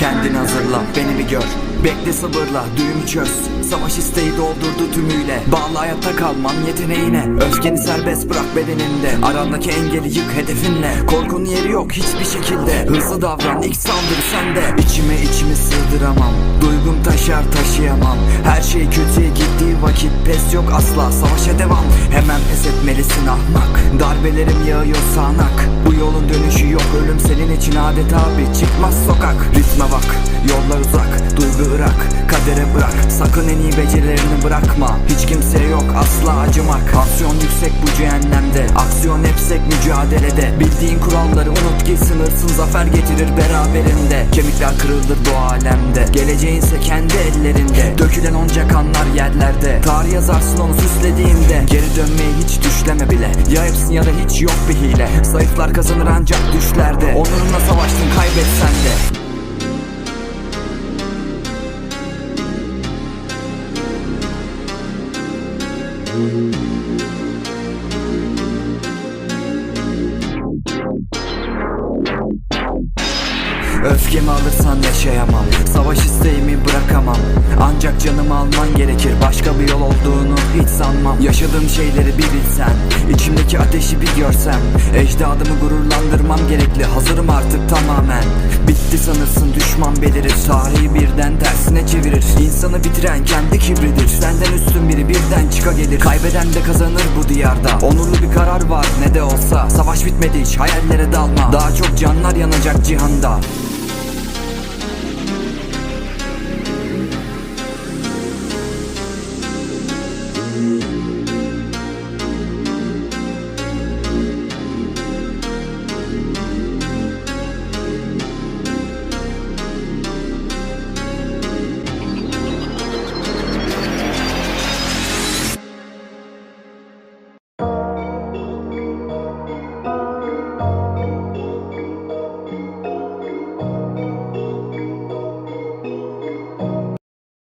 Kendini hazırla beni bir gör. Bekle sabırla düğümü çöz. Savaş isteği doldurdu tümüyle. Bağlı hayatta kalman yeteneğine. Öfkeni serbest bırak bedeninde. Arandaki engeli yık hedefinle. Korkunun yeri yok hiçbir şekilde. Hızlı davran ilk saldırı sende. İçime içimi sığdıramam. Duygum taşar taşıyamam. Her şey kötüye gittiği vakit Pes yok asla. Savaşa devam Hemen pes etmelisin ahmak Darbelerim yağıyor sağanak. Bu yolun dönüşü yok. Ölüm senin için adeta bir çıkmaz sokak. Ritme bak yollar uzak. Duygu ırak kadere bırak. Sakın en iyi becerilerini bırakma. Hiç kimseye yok asla acımak. Tansiyon yüksek bu cehennemde. Aksiyon hepsek mücadelede. Bildiğin kuralları unut ki sınırsın Zafer getirir beraberinde. Kemikler kırılır bu alemde. Geleceğinse kendi ellerinde Dökülen onca kanlar yerlerde. Tarih yazarsın onu süslediğinde Geri dönmeyi hiç düşleme bile. Ya hepsin ya da hiç yok bir hile. Zayıflar kazanır ancak düşlerde. Onurunla savaştın kaybetsen de. Öfkemi alırsan yaşayamam. Savaş bırakamam Ancak canımı alman gerekir. Başka bir yol olduğunu hiç sanmam. Yaşadığım şeyleri bir bilsen İçimdeki ateşi bir görsem. Ecdadımı gururlandırmam gerekli. Hazırım artık tamamen. Bitti sanırsın düşman belirir. Tarihi birden tersine çevirir. İnsanı bitiren kendi kibridir. Senden üstün biri birden çıka gelir. Kaybeden de kazanır bu diyarda. Onurlu bir karar var ne de olsa. Savaş bitmedi hiç hayallere dalma. Daha çok canlar yanacak cihanda